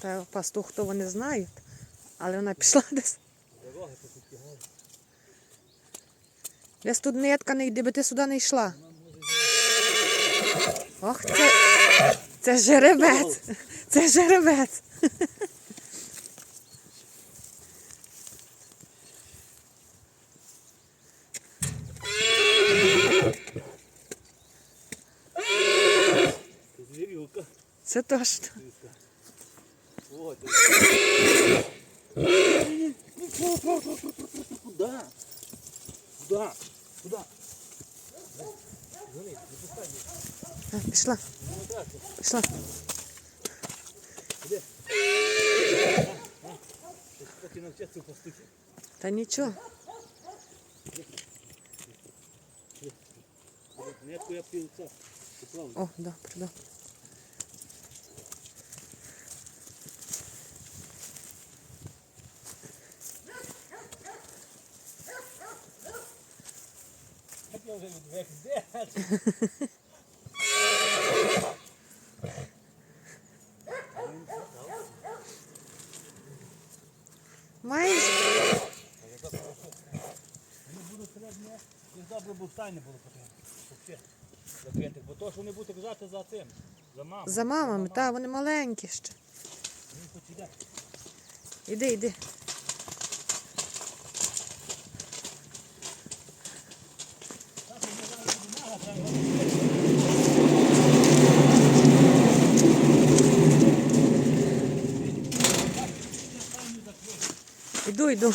Та пастух то вони знають. Але вона пішла десь. Десь тут нитка не йде, би ти сюди не йшла. Ох, це, це жеребець. Це жеребець. Це точно. Вот. Куда? Куда? Куда? Пішла. Пішла. Та нічого. О, добре, добре. Я вже відвек де. Маєш? Вони будуть середні, і добре б стайні було потрібно. Бо то, що вони будуть казати за цим, за маму. За мамами, та вони маленькі ще. Вони хоч іде. Іди, іди. Іду, іду.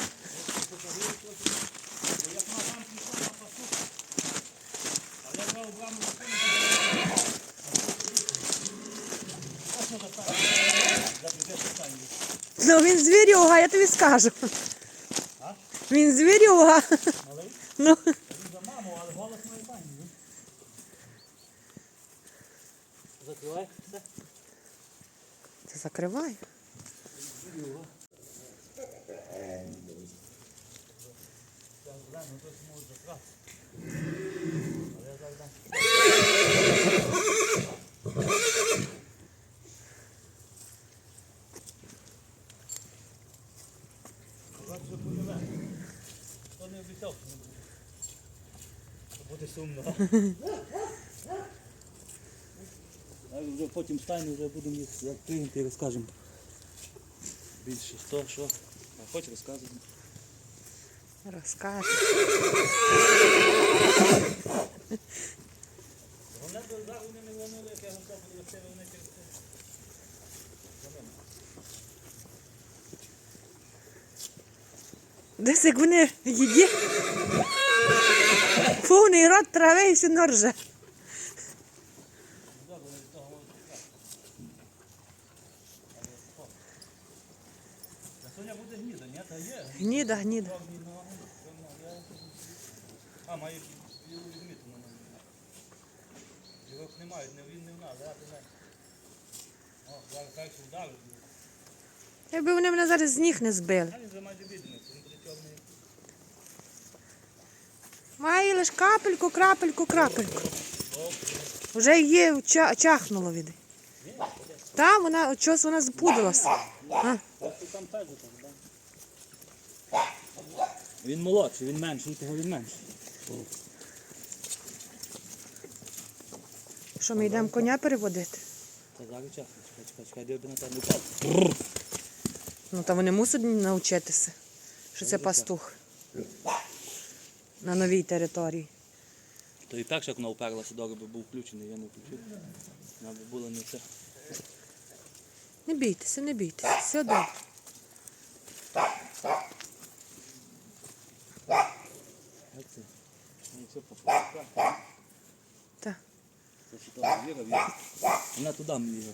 Ну він звірюга, я тобі скажу. Він звірюга. Малий? Ну, Він за маму, але голос має файний. Закривай. Все. це закривай. Бачу, подиве. Хто не обіцяв, що не буде. Буде сумно. А вже потім стайні вже будемо їх як прийняти і розкажемо. Більше хто, що. А хоч розказуємо. Розкажи. Головне, бо зараз вони не вонули, як я готов буду вести, вони через Десь як вони їдять. Повний рот трави і все норже. Гніда. Гніда. А, має білу відмітку на ньому. Його немає, не він не в нас, а ти. О, зараз так вдарив. Якби вони мене зараз з ніг не збили. А він вже майже бідний, він буде чорний. Має лише капельку, крапельку, крапельку. Вже її чахнуло від. Та, вона, от щось вона там там, так? Він молодший, він менший, того він менший. що ми йдемо коня переводити? Та зараз чекай, чекай, чекай, де на тебе. Ну, та вони мусять навчитися, що це пастух на новій території. То і перше, як вона уперлася, добре би був включений, я не включив. Вона би була не це. Не бійтеся, не бійтеся, все добре. Як це? Ну, це попало. Так. Це що там віра, віра. Вона туди мені.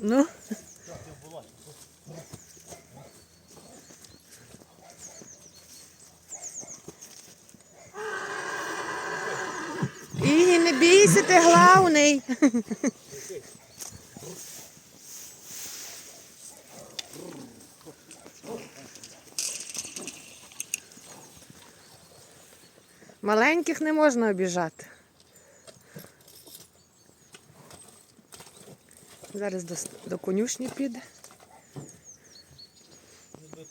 Ну, і не бійся, ти главний. Маленьких не можна обіжати. Зараз до, до конюшні піде.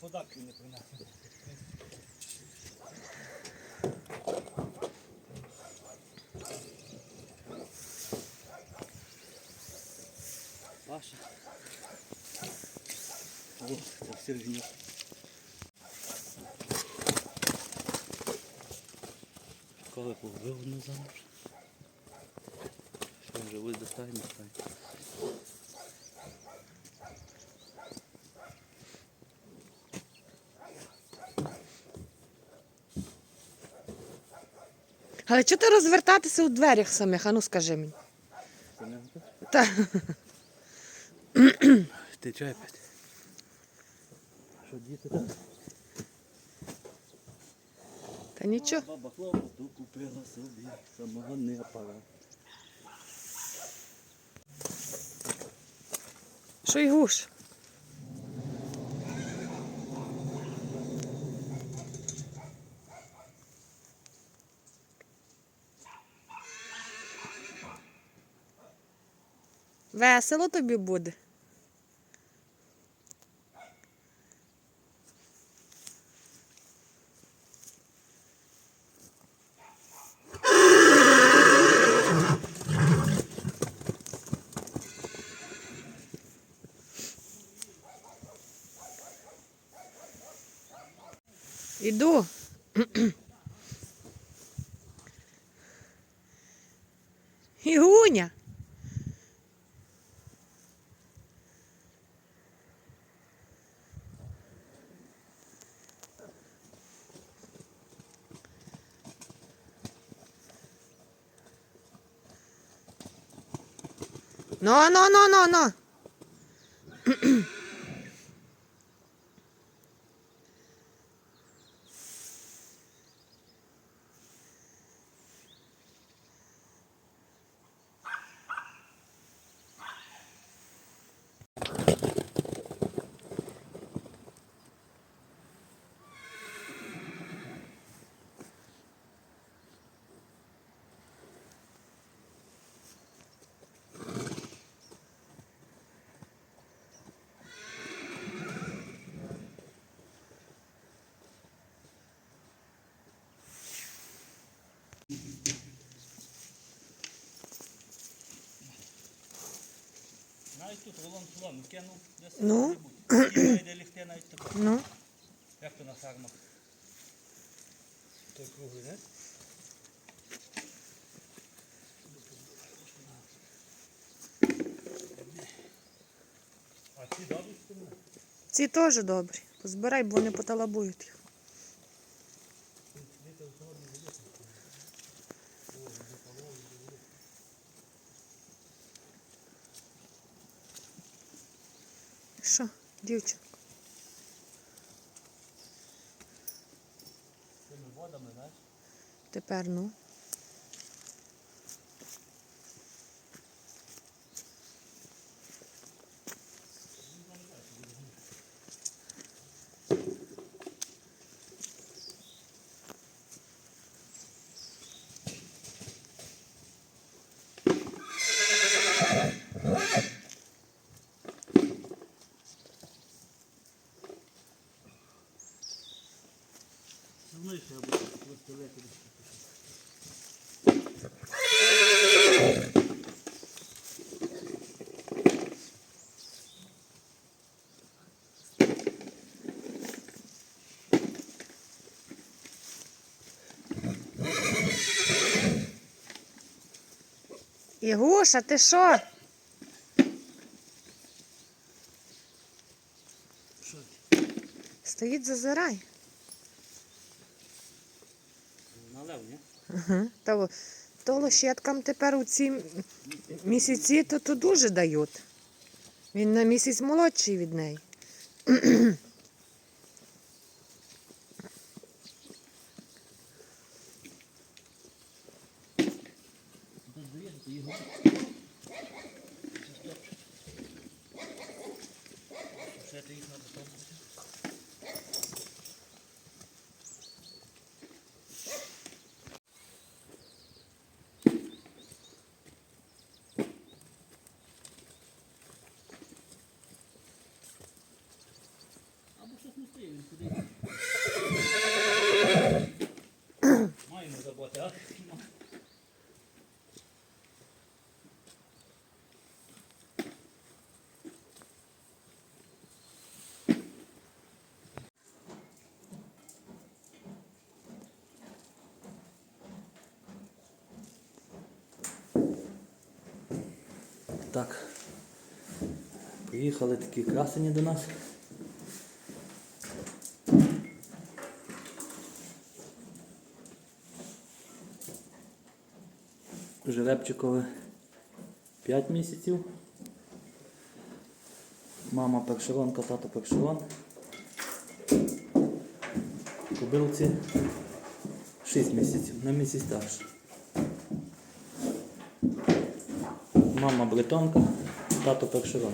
Податки не принесли. Паша. Коли повбив одну замуж. Що вже ви достай, не Але чого ти розвертатися у дверях самих? Ану скажи мені. Та, Ти чай пити? Що діти там? та нічого. Баба хлопоту купила собі самогонний апарат. Що й гуш? Весело тобі буде. Іду. Ігуня. No, no, no, no, no. Навіть тут рулон соломи кинув, десь Ну. де лігти навіть тако. Ну, Як то на фермах? Той круглий, не? А ці спину? ці теж добрі. Позбирай, бо вони поталабують їх. Що, дівчинка? Тими водами, знаєш? Тепер ну. Ну, і ще я буду виставляти. Ігуша, ти що? Стоїть зазирай. Налев, ні? Ага. То, то лощеткам тепер у ці місяці то, то дуже дають. Він на місяць молодший від неї. Тут здається, то його. Ще ти їх надо там. Або щось не стає, він куди. Так. Приїхали такі красені до нас. Жеребчикове 5 місяців. Мама першеронка, тато першерон. Кобилці 6 місяців, на місяць старше. Мама бретонка, тато першерон.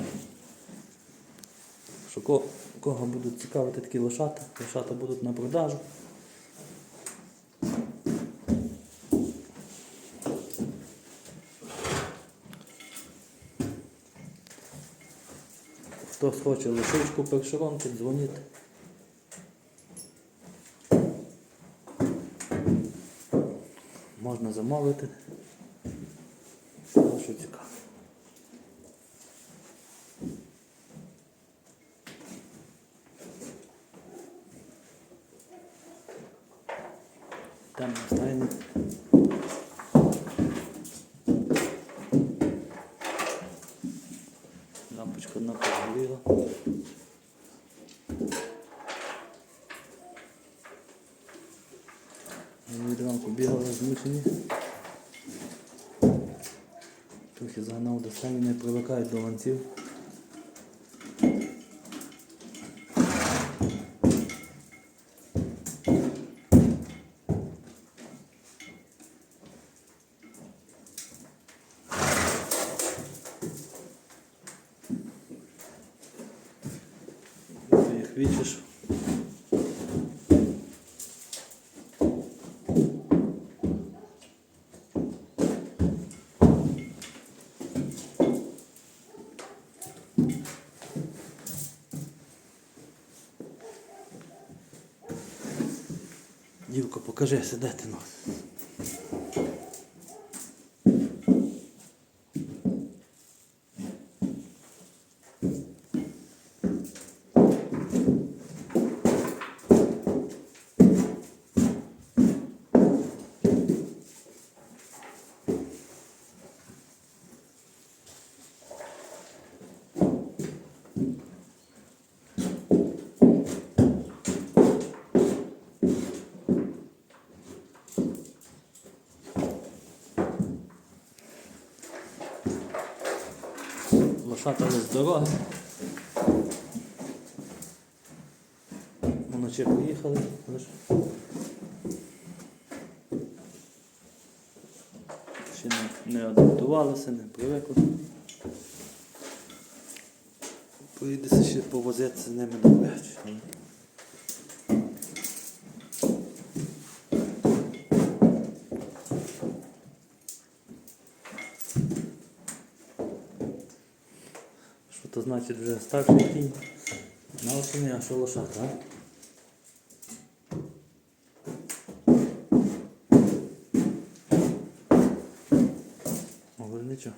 Що ко- кого будуть цікавити такі лошата, лошата будуть на продажу. Хтось хоче лишичку першеронки, дзвоніть. Можна замовити. Кого Що цікаво. Там стайні. Лампочка одна. Вони від ранку бігали змучені. Трохи загнав до стані, не привикають до ланців. Вічиш. Дівко, покажи, де ти не з дороги. Вночі поїхали. Ще не, не адаптувалися, не привикли. Поїдеться ще повозитися з ними добре. Що то значить вже старший кінь? На осені, а що лошата, а? Може нічого.